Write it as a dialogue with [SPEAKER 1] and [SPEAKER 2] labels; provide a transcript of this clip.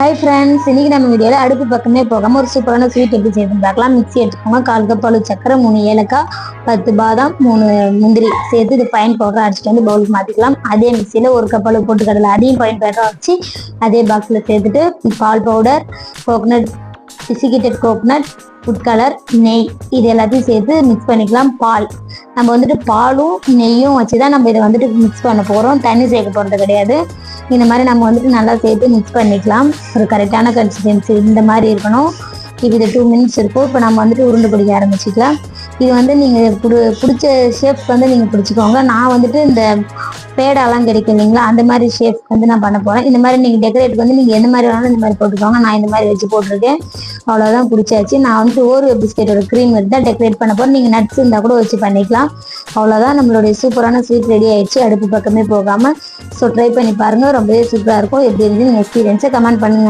[SPEAKER 1] Hi friends இன்னைக்கு நம்ம வீடியோவில் அடுப்பு பக்கமே போகாமல் ஒரு சூப்பரான ஸ்வீட் எப்படி செய்யணும் பார்க்கலாம். மிக்ஸி எடுத்துக்கோங்க. கால் கப் அளவு சக்கரை மூணு ஏலக்காய் பத்து பாதாம் மூணு முந்திரி சேர்த்து இது ஃபைன் பவுடர் அடிச்சுட்டு வந்து பவுலுக்கு மாற்றிக்கலாம் அதே மிக்சியில் ஒரு கப் அளவு போட்டு கடலை அதையும் ஃபைன் பவுடராக வச்சு அதே பாக்ஸில் சேர்த்துட்டு பால் பவுடர் கோகோனட் பிசிக்கிட்டட் கோகோனட் ஃபுட் கலர் நெய் இது எல்லாத்தையும் சேர்த்து மிக்ஸ் பண்ணிக்கலாம். பால். நம்ம வந்துட்டு பாலும் நெய்யும் வச்சு தான் நம்ம இதை வந்துட்டு மிக்ஸ் பண்ண போகிறோம் தண்ணி சேர்க்க போகிறது கிடையாது. இந்த மாதிரி நம்ம வந்துட்டு நல்லா சேர்த்து மிக்ஸ் பண்ணிக்கலாம். ஒரு கரெக்டான கன்சிஸ்டன்சி இந்த மாதிரி இருக்கணும். இது டூ மினிட்ஸ் இருக்கும். இப்போ நம்ம வந்துட்டு உருண்டை பிடிக்க ஆரம்பிச்சிக்கலாம். இது வந்து நீங்கள் பிடி பிடிச்ச ஷேப் வந்து நீங்கள் பிடிச்சிக்கோங்க. நான் வந்துட்டு இந்த பேடாலாம் கிடைக்கும் இல்லைங்களா? அந்த மாதிரி ஷேப் வந்து நான் பண்ண போகிறேன் இந்த மாதிரி நீங்கள் டெக்கரேட்டுக்கு வந்து நீங்கள் எந்த மாதிரி வேணாலும் இந்த மாதிரி போட்டுக்கோங்க. நான் இந்த மாதிரி வச்சு போட்டிருக்கேன். அவ்வளோதான் பிடிச்சாச்சு. நான் வந்துட்டு ஒரு பிஸ்கெட்டோட க்ரீம் எடுத்து தான் டெக்கரேட் பண்ண போகிறேன் நீங்கள் நட்ஸ் இருந்தால் கூட வச்சு பண்ணிக்கலாம். அவ்வளோதான் நம்மளுடைய சூப்பரான ஸ்வீட் ரெடி ஆயிடுச்சு. அடுப்பு பக்கமே போகாமல் ஸோ ட்ரை பண்ணி பாருங்கள் ரொம்பவே சூப்பராக இருக்கும். எப்படி இருந்து நீங்கள் எக்ஸ்பீரியன்ஸை கமெண்ட் பண்ணுங்கள்